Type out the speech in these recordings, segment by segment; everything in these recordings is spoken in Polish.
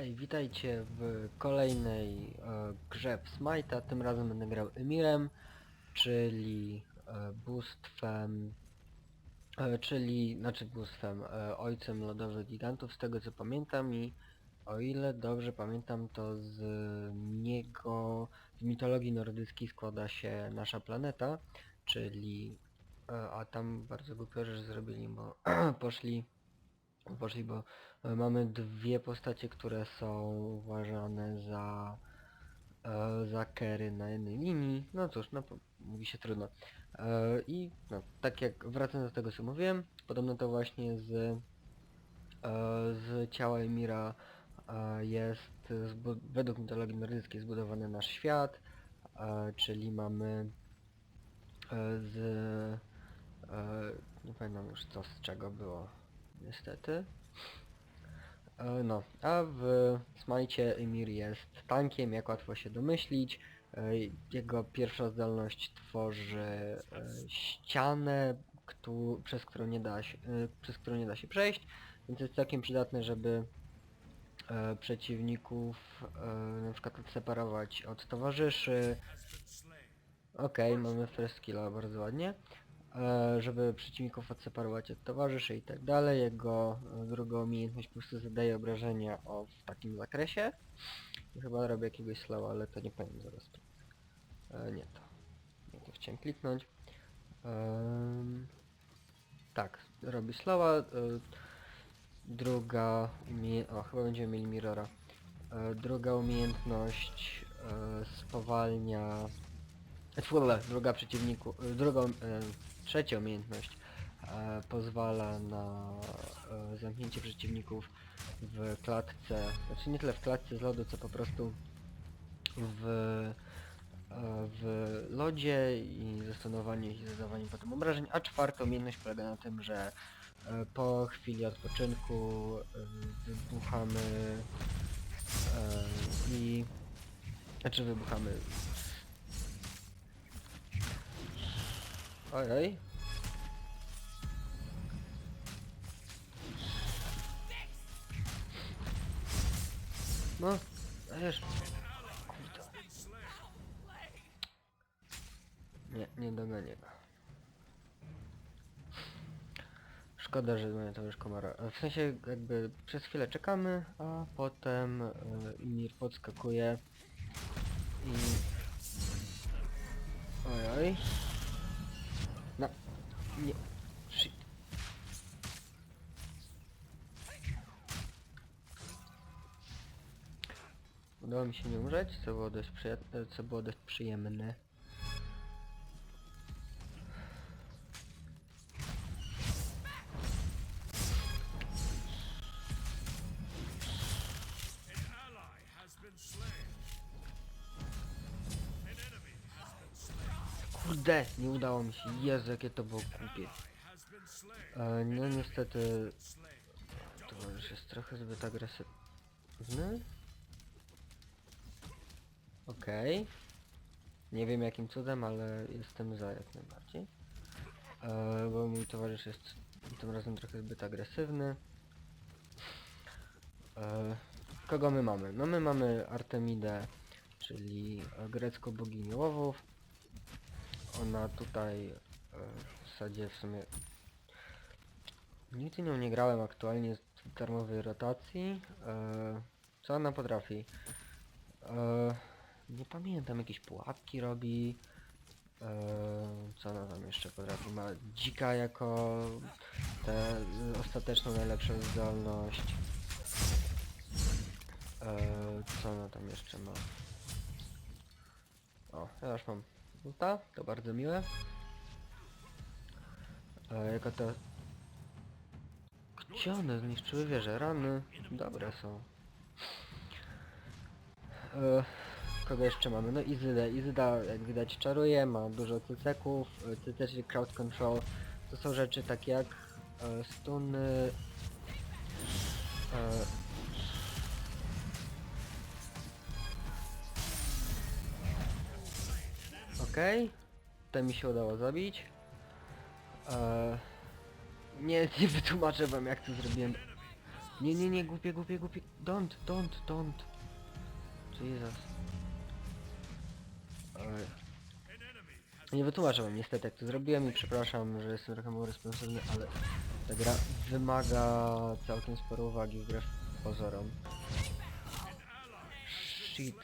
Hej, witajcie w kolejnej e, grze w Smite'a. Tym razem będę grał Emirem, czyli e, bóstwem, e, czyli, znaczy bóstwem, e, ojcem lodowych gigantów, z tego co pamiętam i o ile dobrze pamiętam, to z niego, z mitologii nordyckiej składa się nasza planeta, czyli, e, a tam bardzo głupio rzecz zrobili, bo poszli poszli, bo e, mamy dwie postacie, które są uważane za e, za kery na jednej linii. No cóż, no mówi się trudno. E, I no, tak jak wracając do tego co mówiłem, podobno to właśnie z z ciała Emira jest według mitologii nordyckiej zbudowany nasz świat, czyli mamy z nie pamiętam już co z czego było niestety. E, No, a w Smajcie Emir jest tankiem, jak łatwo się domyślić. E, Jego pierwsza zdolność tworzy e, ścianę, przez, którą nie da się, przez którą nie da się przejść, więc jest całkiem przydatne, żeby przeciwników na przykład odseparować od towarzyszy. Okej, mamy first killa, bardzo ładnie żeby przeciwników odseparować od towarzyszy i tak dalej. Jego e, druga umiejętność po prostu zadaje obrażenia o w takim zakresie. Chyba robię jakiegoś slowa, ale to nie powiem zaraz. E, nie to. Nie to chciałem kliknąć. Tak, robi slowa. E, druga umie... O, chyba będziemy mieli mirrora. E, druga umiejętność e, spowalnia... Druga przeciwniku... e. E, trzecia umiejętność e, pozwala na zamknięcie przeciwników w klatce, znaczy nie tyle w klatce z lodu, co po prostu w, w lodzie i zastanowanie i zadawanie potem obrażeń, a czwarta umiejętność polega na tym, że po chwili odpoczynku wybuchamy i znaczy wybuchamy Ojej. No, dajesz. Kurde. Nie, nie dogonię go. Szkoda, że mamy to już komara. W sensie jakby przez chwilę czekamy, a potem y, Imir podskakuje i... Ojoj. Nie. Udało mi się nie umrzeć, co było dość, przyjemne, co było dość przyjemne. Kurde, nie udało mi się. Jezu, jakie to było głupie. E, no niestety, to już jest trochę zbyt agresywny. Okej. Nie wiem jakim cudem, ale jestem za jak najbardziej. E, bo mój towarzysz jest tym razem trochę zbyt agresywny. E, kogo my mamy? No my mamy Artemidę, czyli grecką boginię łowów. Ona tutaj e, w zasadzie w sumie Nigdy nią nie grałem aktualnie w darmowej rotacji. E, co ona potrafi? E, nie pamiętam, jakieś pułapki robi. Co ona tam jeszcze potrafi? Ma dzika jako tę ostateczną najlepszą zdolność. Co ona tam jeszcze ma? O, ja już mam ulta, to bardzo miłe. E, jako to gdzie one zniszczyły wieże? Rany dobre są. E, kogo jeszcze mamy? No Izydę. Izyda jak widać czaruje, ma dużo cyceków, e, cyce czyli crowd control. To są rzeczy takie jak e, stuny. E, Okej, to mi się udało zabić. E, nie, nie wytłumaczę wam jak to zrobiłem Nie, nie, nie, głupie, głupie, głupie. Don't, don't, don't. Jesus. Has Nie wytłumaczę wam niestety jak to zrobiłem i przepraszam, że jestem trochę mało responsywny, ale ta gra wymaga całkiem sporo uwagi wbrew pozorom. Shit.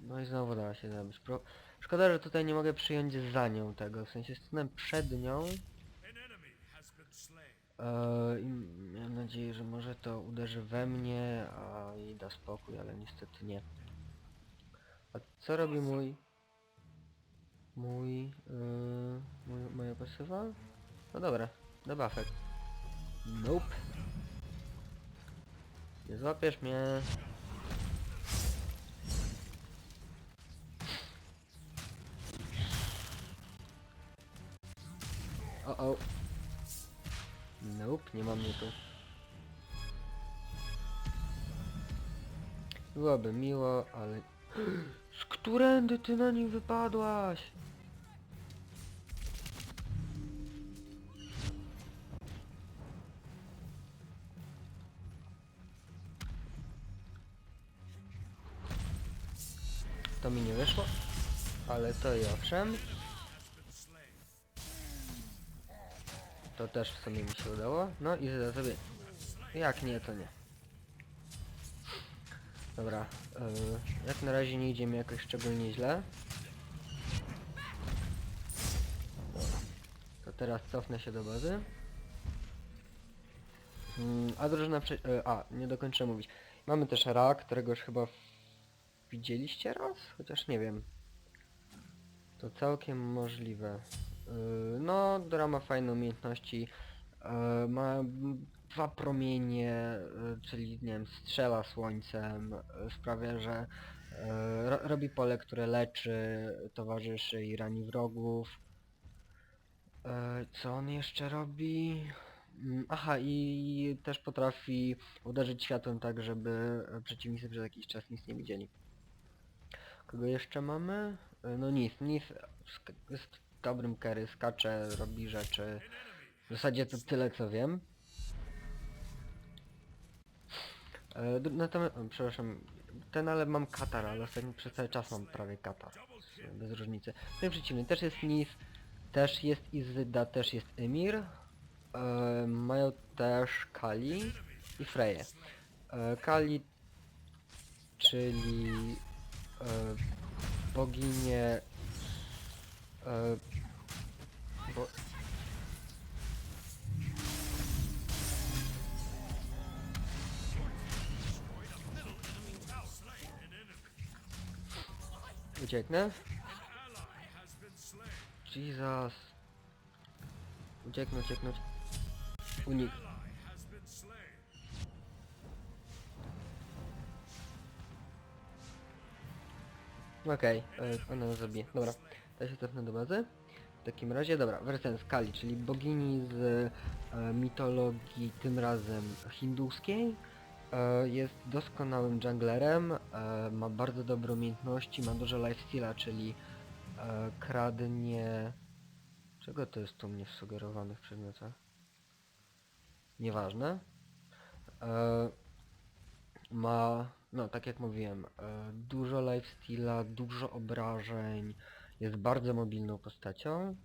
No i znowu dała się zabić. Pro... Szkoda, że tutaj nie mogę przyjąć za nią tego, w sensie stanąłem przed nią. Eee, i miałem nadzieję, że może to uderzy we mnie, a jej da spokój, ale niestety nie. A co robi mój... Mój... Yy, moja pasywa? No dobra, debuffek. Nope. Nie złapiesz mnie. O o. Nope, nie mam tu. Byłoby miło, ale... Z którędy ty na nim wypadłaś? To mi nie wyszło, ale to i owszem. To też w sumie mi się udało. No i za sobie. Jak nie, to nie. Dobra. Yy, jak na razie nie idzie mi jakoś szczególnie źle. To teraz cofnę się do bazy. Mm, a drużyna prze... yy, A, nie dokończę mówić. Mamy też Ra, którego już chyba widzieliście raz? Chociaż nie wiem. To całkiem możliwe. Yy, no, Dora ma fajne umiejętności. Yy, ma dwa promienie, yy, czyli nie wiem, strzela słońcem, sprawia, że ro robi pole, które leczy towarzyszy i rani wrogów. Co on jeszcze robi? Mm, Aha, i też potrafi uderzyć światłem tak, żeby e, przeciwnicy przez jakiś czas nic nie widzieli. Kogo jeszcze mamy? No nic, nic dobrym carry, skacze, robi rzeczy. W zasadzie to tyle co wiem. E, Natomiast, przepraszam, ten ale mam katar, ale ostatnio przez cały czas mam prawie katar. Bez różnicy. Ten przeciwny też jest Nis, też jest Izyda, też jest Emir. E, mają też Kali i Freję. E, Kali, czyli e, boginię e, bo, Ucieknę? Jesus. Ucieknę, ucieknę. Unik. Okej, okay, ona nas zabije. Dobra, to się cofnę do bazy. W takim razie, dobra, wracając Kali, czyli bogini z e, mitologii tym razem hinduskiej. E, jest doskonałym junglerem, e, ma bardzo dobre umiejętności, ma dużo lifesteala, czyli e, kradnie... Czego to jest tu mnie w sugerowanych przedmiotach? Nieważne. E, ma, no tak jak mówiłem, e, dużo lifesteala, dużo obrażeń, jest bardzo mobilną postacią.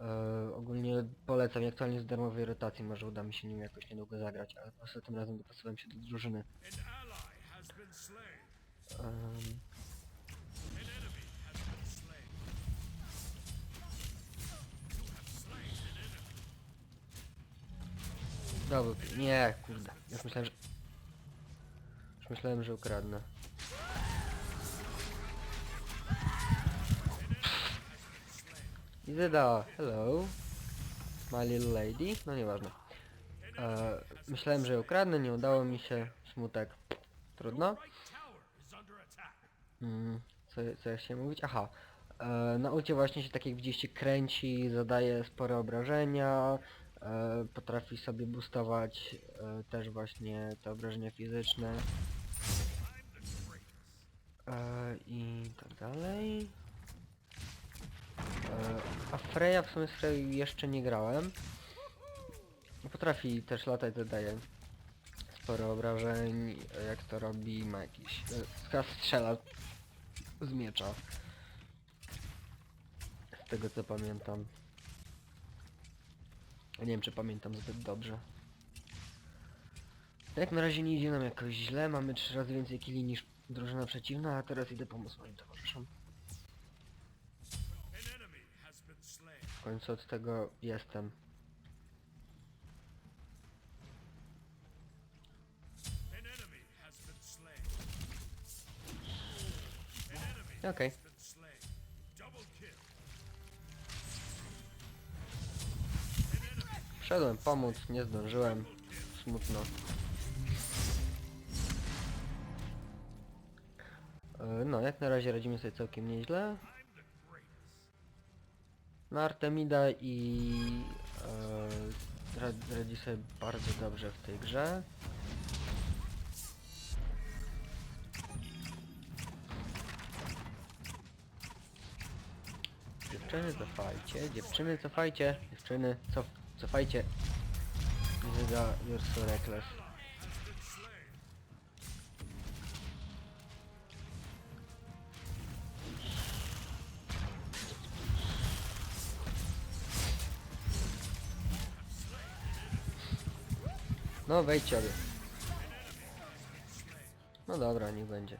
E, ogólnie polecam, jak aktualnie z darmowej rotacji, może uda mi się nim jakoś niedługo zagrać, ale po prostu tym razem dopasowałem się do drużyny. Enemy. Dobra, nie, kurde, już myślałem, że... Już myślałem, że ukradnę. Izyda, hello. My little lady, no nieważne. E, myślałem, że ją ukradnę, nie udało mi się, smutek. Trudno. Mm, co, co ja chciałem mówić? Aha. E, na ulcie właśnie się tak jak widzieliście kręci, zadaje spore obrażenia, e, potrafi sobie boostować e, też właśnie te obrażenia fizyczne e, i tak dalej. E, Freya w sumie z Frey jeszcze nie grałem. Potrafi też latać, zadaje sporo obrażeń, jak to robi, ma jakiś... e, Chyba strzela z miecza. Z tego co pamiętam. Nie wiem czy pamiętam zbyt dobrze. Jak na razie nie idzie nam jakoś źle, mamy trzy razy więcej killi niż drużyna przeciwna, a teraz idę pomóc moim towarzyszom. Końcu od tego jestem. Okej. kill. Wszedłem pomóc, nie zdążyłem. Smutno. E, No, jak na razie radzimy sobie całkiem nieźle. No, Artemida i e, rad- radzi sobie bardzo dobrze w tej grze. Dziewczyny cofajcie, dziewczyny cofajcie, dziewczyny cof cofajcie. Wyda you're so reckless. No wejdźcie obie. No dobra, niech będzie.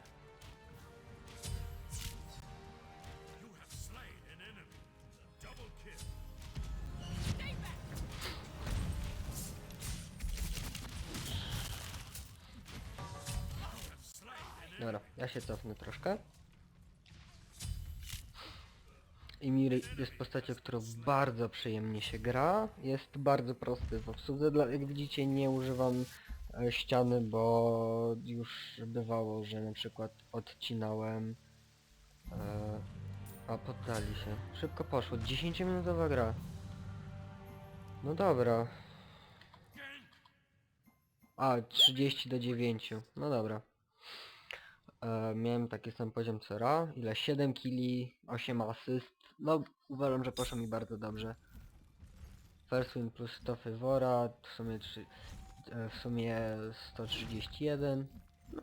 Dobra, ja się cofnę troszkę. Imir jest postacią, którą bardzo przyjemnie się gra. Jest bardzo prosty w obsłudze. Dla, jak widzicie nie używam e, ściany, bo już bywało, że na przykład odcinałem... E, a poddali się. Szybko poszło. 10 minutowa gra. No dobra. A, 30 do 9. No dobra. E, miałem taki sam poziom co Ra, ile 7 killi, 8 asyst. No uważam, że poszło mi bardzo dobrze. First win plus 100 Fywora, w sumie, trzy, e, w sumie 131.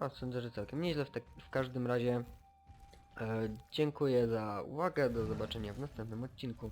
No sądzę, że całkiem nieźle w, tak, w każdym razie. E, dziękuję za uwagę, do zobaczenia w następnym odcinku.